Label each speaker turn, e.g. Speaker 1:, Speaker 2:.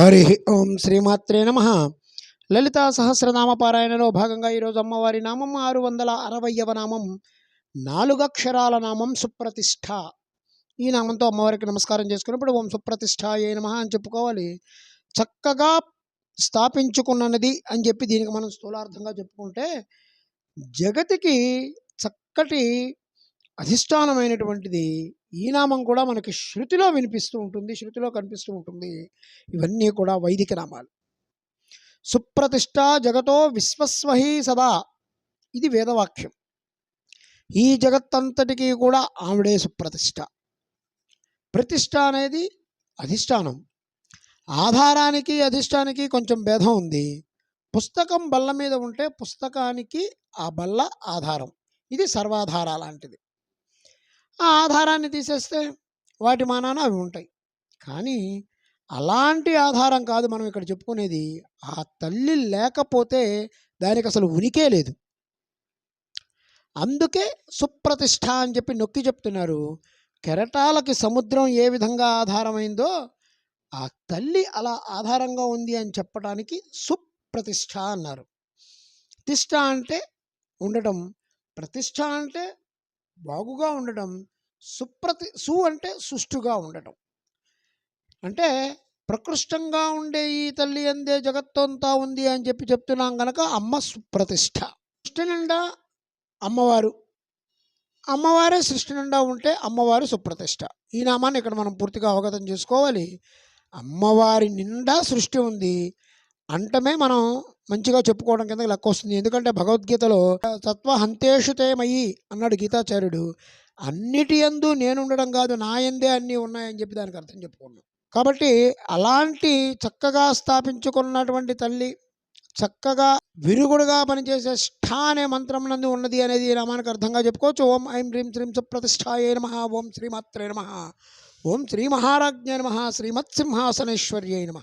Speaker 1: హరి ఓం శ్రీమాత్రే నమ. లలితా సహస్రనామ పారాయణలో భాగంగా ఈరోజు అమ్మవారి నామం ఆరు వందల అరవయవ నామం నాలుగక్షరాల నామం సుప్రతిష్ఠ. ఈ నామంతో అమ్మవారికి నమస్కారం చేసుకున్నప్పుడు ఓం సుప్రతిష్ఠ ఏ నమ అని చెప్పుకోవాలి. చక్కగా స్థాపించుకున్నది అని చెప్పి దీనికి మనం స్థూలార్థంగా చెప్పుకుంటే జగతికి చక్కటి అధిష్టానమైనటువంటిది ఈ నామం కూడా మనకి శృతిలో వినిపిస్తూ ఉంటుంది శృతిలో కనిపిస్తూ ఉంటుంది. ఇవన్నీ కూడా వైదిక నామాలు. సుప్రతిష్ట జగతో విశ్వస్వహి సదా ఇది వేదవాక్యం. ఈ జగత్తంతటికి కూడా ఆవిడే సుప్రతిష్ట ప్రతిష్ట అనేది అధిష్టానం. ఆధారానికి అధిష్టానికి కొంచెం భేదం ఉంది. పుస్తకం బల్ల మీద ఉంటే పుస్తకానికి ఆ బల్ల ఆధారం. ఇది సర్వాధార లాంటిది. ఆ ఆధారాన్ని తీసేస్తే వాటి మానాన అవి ఉంటాయి. కానీ అలాంటి ఆధారం కాదు మనం ఇక్కడ చెప్పుకునేది. ఆ తల్లి లేకపోతే దానికి అసలు ఉనికే లేదు. అందుకే సుప్రతిష్ట అని చెప్పి నొక్కి చెప్తున్నారు. కెరటాలకి సముద్రం ఏ విధంగా ఆధారమైందో ఆ తల్లి అలా ఆధారంగా ఉంది అని చెప్పడానికి సుప్రతిష్ట అన్నారు. తిష్ట అంటే ఉండటం. ప్రతిష్ట అంటే బాగుగా ఉండటం. సుప్రతి సు అంటే సుష్టుగా ఉండటం. అంటే ప్రకృష్టంగా ఉండే ఈ తల్లి అందే జగత్తంతా ఉంది అని చెప్పి చెప్తున్నాం గనక అమ్మ సుప్రతిష్ట సృష్టి నిండా అమ్మవారు. అమ్మవారే సృష్టి నిండా ఉంటే అమ్మవారు సుప్రతిష్ట ఈ నామాన్ని ఇక్కడ మనం పూర్తిగా అవగతం చేసుకోవాలి. అమ్మవారి నిండా సృష్టి ఉంది. అంటమే మనం మంచిగా చెప్పుకోవడం కింద లెక్క వస్తుంది. ఎందుకంటే భగవద్గీతలో తత్వ హంతేషు అన్నాడు గీతాచార్యుడు. అన్నిటి యందు నేను ఉండడం కాదు నా ఎందే అన్నీ ఉన్నాయని చెప్పి దానికి అర్థం చెప్పుకున్నాం. కాబట్టి అలాంటి చక్కగా స్థాపించుకున్నటువంటి తల్లి చక్కగా విరుగుడుగా పనిచేసే ష్ఠ అనే మంత్రం నందు ఉన్నది అనేది ఈ నామానికి అర్థంగా చెప్పుకోవచ్చు. ఓం ఐం హ్రీం శ్రీం సుప్రతిష్ఠాయే నమ. ఓం శ్రీమాత్రే నమ. ఓం శ్రీ మహారాజ్ఞ నమ. శ్రీమత్సింహాసనేశ్వర్యై నమ.